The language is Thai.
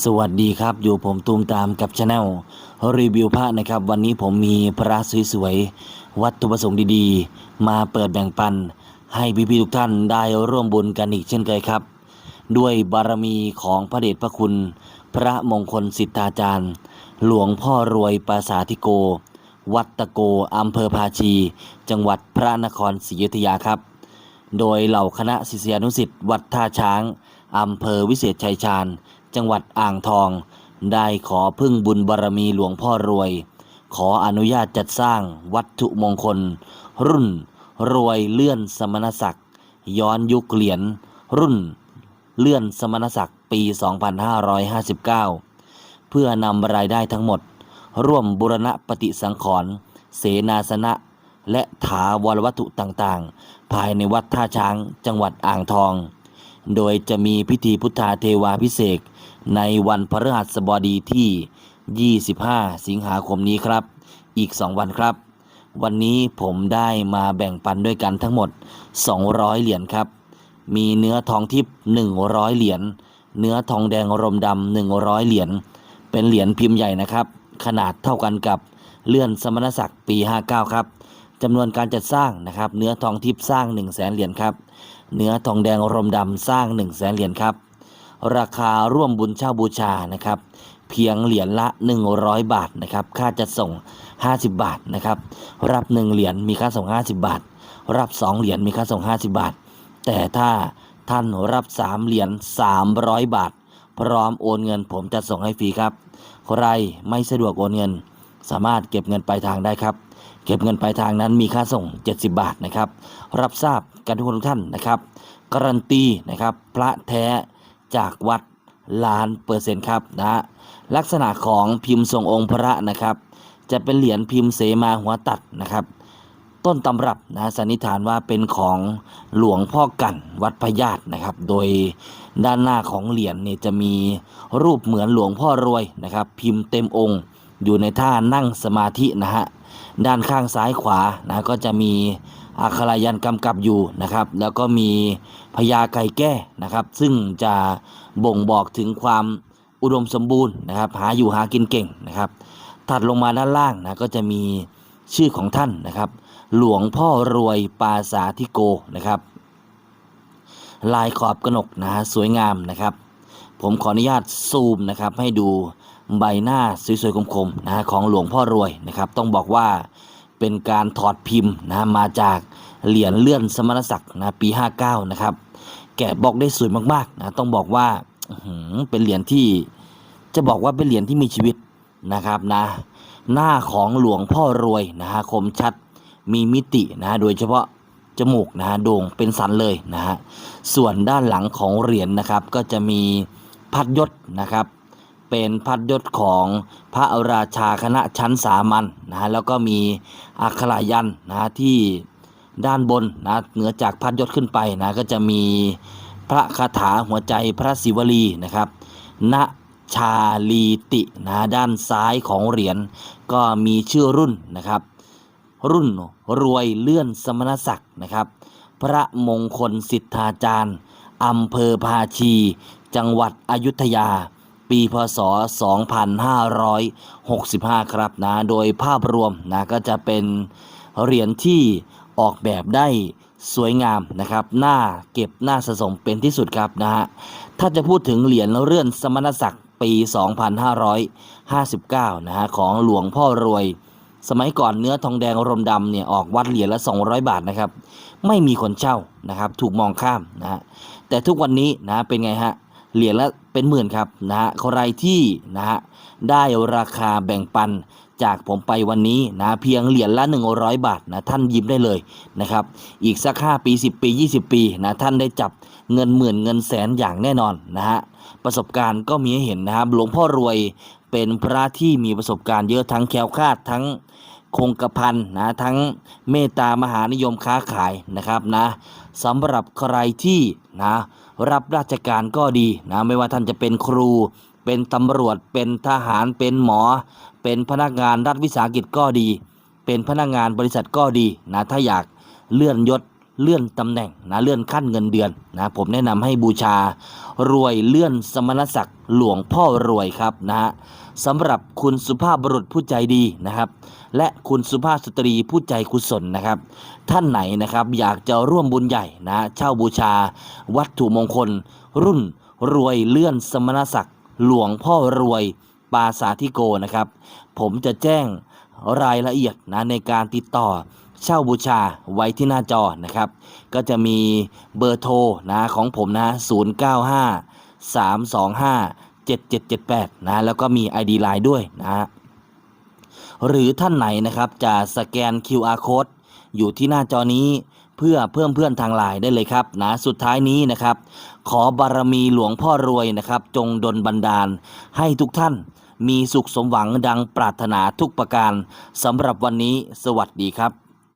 สวัสดีครับอยู่ผมตูมตามกับชาแนลรีวิวพระนะครับ วันนี้ผมมีพระสวยๆวัตถุประสงค์ดีๆ มาเปิดแบ่งปัน ให้พี่ๆทุกท่านได้ร่วมบุญกันอีกเช่นเคยครับ ด้วยบารมีของพระเดชพระคุณ พระมงคลสิทธาจารย์ หลวงพ่อรวยปราสาธิโก วัดตะโกอำเภอภาชี จังหวัดพระนครศรีอยุธยาครับ โดยเหล่าคณะศิษยานุศิษย์วัดท่าช้างอำเภอวิเศษชัยชาญ จังหวัดอ่างทอง ได้ขอพึ่งบุญบารมีหลวงพ่อรวย ขออนุญาตจัดสร้างวัตถุมงคล รุ่น รวยเลื่อนสมณศักดิ์ย้อนยุคเหรียญรุ่น เลื่อนสมณศักดิ์ปี 2559 เพื่อนำรายได้ทั้งหมด ร่วมบุรณะปฏิสังขรณ์เสนาสนะและถาวรวัตถุต่างๆ ภายในวัดท่าช้างจังหวัดอ่างทอง โดยจะมีพิธีพุทธาเทวาพิเศษในวันพฤหัสบดีที่ 25 สิงหาคมนี้ครับ อีก 2 วันครับ วันนี้ผมได้มาแบ่งปันด้วยกันทั้งหมด 200 เหรียญครับ มีเนื้อทองทิพย์100 เหรียญ เนื้อทองแดงรมดำ100 เหรียญ เป็นเหรียญพิมพ์ใหญ่นะครับ ขนาดเท่ากันกับเลื่อนสมณศักดิ์ปี 59 ครับ จำนวนการจัดสร้างนะครับ เนื้อทองทิพย์สร้าง 1 0 0 0 0แสนเหรียญครับ เนื้อทองแดงรมดำสร้าง 1 0 0 0 0แสนเหรียญครับ ราคาร่วมบุญเช่าบูชานะครับ เพียงเหรียญละ 100 บาทนะครับ ค่าจัดส่ง 50 บาทนะครับ รับ 1 เหรียญมีค่าส่ง 50 บาท รับ 2 เหรียญมีค่าส่ง 50 บาท แต่ถ้าท่านรับ3เหรียญ300 บาท พร้อมโอนเงินผมจะส่งให้ฟรีครับ ใครไม่สะดวกโอนเงิน สามารถเก็บเงินปลายทางได้ครับ เก็บเงินปลายทางนั้นมีค่าส่ง 70 บาทนะครับ รับทราบกันทุกคนทุกท่านนะครับ การันตีนะครับพระแท้จากวัดล้านเปอร์เซ็นต์ครับนะฮะลักษณะของพิมพ์ทรงองค์พระนะครับ จะเป็นเหรียญพิมพ์เสมาหัวตัดนะครับ ต้นตำรับนะสันนิษฐานว่าเป็นของหลวงพ่อกันวัดพญาตนะครับ โดยด้านหน้าของเหรียญเนี่ยจะมีรูปเหมือนหลวงพ่อรวยนะครับ พิมพ์เต็มองค์ อยู่ในท่านั่งสมาธินะฮะด้านข้างซ้ายขวานะก็จะมีอักขรายันกำกับอยู่นะครับ แล้วก็มีพญาไก่แก้นะครับ ซึ่งจะบ่งบอกถึงความอุดมสมบูรณ์นะครับ หาอยู่หากินเก่งนะครับ ถัดลงมาด้านล่างนะก็จะมีชื่อของท่านนะครับ หลวงพ่อรวยปาสาธิโกนะครับ ลายขอบกระหนกนะฮะสวยงามนะครับ ผมขออนุญาตซูมนะครับให้ดู ใบหน้าสวยๆคมๆนะฮะของหลวงพ่อรวยนะครับ ต้องบอกว่าเป็นการถอดพิมพ์นะมาจากเหรียญเลื่อนสมณศักดิ์นะปี 59 นะครับ แกะบอกได้สวยมากๆนะต้องบอกว่าเป็นเหรียญที่จะบอกว่าเป็นเหรียญที่มีชีวิตนะครับนะหน้าของหลวงพ่อรวยนะฮะคมชัดมีมิตินะฮะโดยเฉพาะจมูกนะฮะโด่งเป็นสันเลยนะฮะส่วนด้านหลังของเหรียญนะครับก็จะมีพัดยศนะครับ เป็นพัดยศของพระราชาคณะชั้นสามัญนะฮะแล้วก็มีอักขรายันนะฮะที่ด้านบนนะเหนือจากพัดยศขึ้นไปนะก็จะมีพระคาถาหัวใจพระศิวลีนะครับณชาลีตินะด้านซ้ายของเหรียญก็มีชื่อรุ่นนะครับ รุ่นรวยเลื่อนสมณศักดิ์นะครับ พระมงคลสิทธาจารย์อำเภอภาชี จังหวัดอยุธยา ปีพศ 2565 ครับนะ โดยภาพรวมนะก็จะเป็นเหรียญที่ออกแบบได้สวยงามนะครับหน่าเก็บหน่าสะสมเป็นที่สุดครับนะฮะ ถ้าจะพูดถึงเหรียญเลื่อนสมณศักดิ์ปี 2559 นะฮะของหลวงพ่อรวย สมัยก่อนเนื้อทองแดงรมดำเนี่ยออกวัดเหรียญละ 200 บาทนะครับ ไม่มีคนเช่านะครับ ถูกมองข้ามนะฮะ แต่ทุกวันนี้นะเป็นไงฮะ เหรียญละเป็นหมื่นครับนะฮะใครที่นะฮะได้ราคาแบ่งปันจากผมไปวันนี้นะเพียงเหรียญละ 100 บาทนะท่านยิ้มได้เลยนะครับอีกสัก 5 ปี 10 ปี 20 ปีนะท่านได้จับเงินหมื่นเงินแสนอย่างแน่นอนนะฮะประสบการณ์ก็มีให้เห็นนะครับหลวงพ่อรวยเป็นพระที่มีประสบการณ์เยอะทั้งแคล้วคลาดทั้ง คงกระพันนะทั้งเมตตามหานิยมค้าขายนะครับนะสำหรับใครที่นะรับราชการก็ดีนะไม่ว่าท่านจะเป็นครู เป็นตำรวจ เป็นทหารเป็นหมอ เป็นพนักงานรัฐวิสาหกิจก็ดี เป็นพนักงานบริษัทก็ดีนะถ้าอยากเลื่อนยศ เลื่อนตำแหน่งนะเลื่อนขั้นเงินเดือนนะผมแนะนำให้บูชารวยเลื่อนสมณศักดิ์หลวงพ่อรวยครับนะฮะสำหรับคุณสุภาพบุรุษผู้ใจดีนะครับ และคุณสุภาพสตรีผู้ใจกุศลนะครับ ท่านไหนนะครับอยากจะร่วมบุญใหญ่นะเช่าบูชาวัตถุมงคล รุ่นรวยเลื่อนสมณศักดิ์หลวงพ่อรวยปาสาธิโกนะครับ ผมจะแจ้งรายละเอียดนะในการติดต่อ เช่าบูชาไว้ที่หน้าจอนะครับ ก็จะมีเบอร์โทรนะของผมนะ095 325 7778นะแล้วก็มี ID Line ด้วยนะฮะหรือท่านไหนนะครับจะสแกน QR code อยู่ที่หน้าจอนี้เพื่อเพิ่มเพื่อนทางไลน์ได้เลยครับนะสุดท้ายนี้นะครับ ขอบารมีหลวงพ่อรวยนะครับ จงดลบันดาลให้ทุกท่านมีสุขสมหวังดังปรารถนาทุกประการสำหรับวันนี้สวัสดีครับ